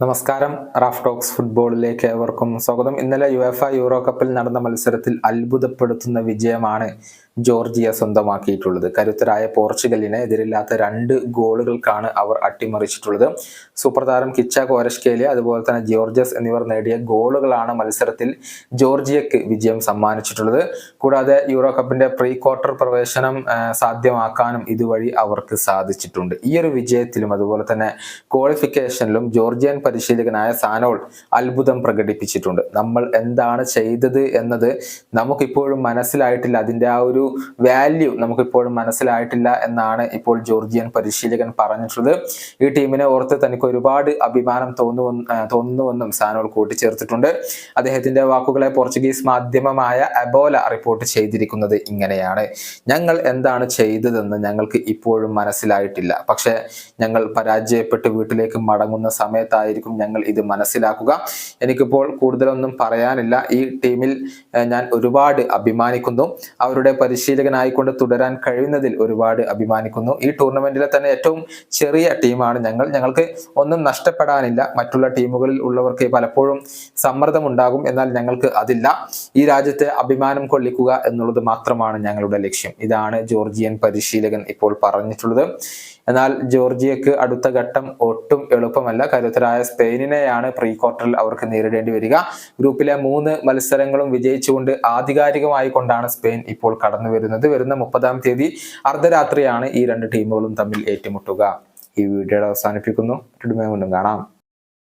നമസ്കാരം. Raf talks ഫുട്ബോളിലേക്ക് ഏവർക്കും സ്വാഗതം. ഇന്നലെ യു എഫ് യൂറോ കപ്പിൽ നടന്ന മത്സരത്തിൽ അത്ഭുതപ്പെടുത്തുന്ന വിജയമാണ് ജോർജിയ സ്വന്തമാക്കിയിട്ടുള്ളത്. കരുത്തരായ പോർച്ചുഗലിനെ എതിരില്ലാത്ത രണ്ട് ഗോളുകൾക്കാണ് അവർ അട്ടിമറിച്ചിട്ടുള്ളത്. സൂപ്പർ കിച്ച കോരഷ്കേലി അതുപോലെ തന്നെ ജോർജസ് എന്നിവർ നേടിയ ഗോളുകളാണ് മത്സരത്തിൽ ജോർജിയക്ക് വിജയം സമ്മാനിച്ചിട്ടുള്ളത്. കൂടാതെ യൂറോ കപ്പിന്റെ പ്രീ ക്വാർട്ടർ പ്രവേശനം സാധ്യമാക്കാനും ഇതുവഴി അവർക്ക് സാധിച്ചിട്ടുണ്ട്. ഈ ഒരു വിജയത്തിലും അതുപോലെ തന്നെ ക്വാളിഫിക്കേഷനിലും ജോർജിയൻ പരിശീലകനായ സാനോൾ അത്ഭുതം പ്രകടിപ്പിച്ചിട്ടുണ്ട്. നമ്മൾ എന്താണ് ചെയ്തത് എന്നത് നമുക്കിപ്പോഴും മനസ്സിലായിട്ടില്ല. അതിന്റെ ആ ഒരു വാല്യൂ നമുക്കിപ്പോഴും മനസ്സിലായിട്ടില്ല എന്നാണ് ഇപ്പോൾ ജോർജിയൻ പരിശീലകൻ പറഞ്ഞിട്ടുള്ളത്. ഈ ടീമിനെ ഓർത്ത് തനിക്ക് ഒരുപാട് അഭിമാനം തോന്നുവെന്ന് തോന്നുന്നുവെന്നും സാനോൾ കൂട്ടിച്ചേർത്തിട്ടുണ്ട്. അദ്ദേഹത്തിന്റെ വാക്കുകളെ പോർച്ചുഗീസ് മാധ്യമമായ അബോല റിപ്പോർട്ട് ചെയ്തിരിക്കുന്നത് ഇങ്ങനെയാണ്. ഞങ്ങൾ എന്താണ് ചെയ്തതെന്ന് ഞങ്ങൾക്ക് ഇപ്പോഴും മനസ്സിലായിട്ടില്ല. പക്ഷേ ഞങ്ങൾ പരാജയപ്പെട്ട് വീട്ടിലേക്ക് മടങ്ങുന്ന സമയത്തായിരിക്കും ഞങ്ങൾ ഇത് മനസ്സിലാക്കുക. എനിക്കിപ്പോൾ കൂടുതലൊന്നും പറയാനില്ല. ഈ ടീമിൽ ഞാൻ ഒരുപാട് അഭിമാനിക്കുന്നു. അവരുടെ പരിശീലകനായിക്കൊണ്ട് തുടരാൻ കഴിയുന്നതിൽ ഒരുപാട് അഭിമാനിക്കുന്നു. ഈ ടൂർണമെന്റിലെ തന്നെ ഏറ്റവും ചെറിയ ടീമാണ് ഞങ്ങൾ. ഞങ്ങൾക്ക് ഒന്നും നഷ്ടപ്പെടാനില്ല. മറ്റുള്ള ടീമുകളിൽ ഉള്ളവർക്ക് പലപ്പോഴും സമ്മർദ്ദം ഉണ്ടാകും എന്നാൽ ഞങ്ങൾക്ക് അതില്ല. ഈ രാജ്യത്തെ അഭിമാനം കൊള്ളിക്കുക എന്നുള്ളത് മാത്രമാണ് ഞങ്ങളുടെ ലക്ഷ്യം. ഇതാണ് ജോർജിയൻ പരിശീലകൻ ഇപ്പോൾ പറഞ്ഞിട്ടുള്ളത്. എന്നാൽ ജോർജിയക്ക് അടുത്ത ഘട്ടം ഒട്ടും എളുപ്പമല്ല. കരുത്തരായ സ്പെയിനിനെയാണ് പ്രീ ക്വാർട്ടറിൽ അവർക്ക് നേരിടേണ്ടി വരിക. ഗ്രൂപ്പിലെ മൂന്ന് മത്സരങ്ങളും വിജയിച്ചുകൊണ്ട് ആധികാരികമായി കൊണ്ടാണ് സ്പെയിൻ ഇപ്പോൾ കടന്നു വരുന്നത്. വരുന്ന മുപ്പതാം തീയതി അർദ്ധരാത്രിയാണ് ഈ രണ്ട് ടീമുകളും തമ്മിൽ ഏറ്റുമുട്ടുക. ഈ വീഡിയോ അവസാനിപ്പിക്കുന്നു. കാണാം.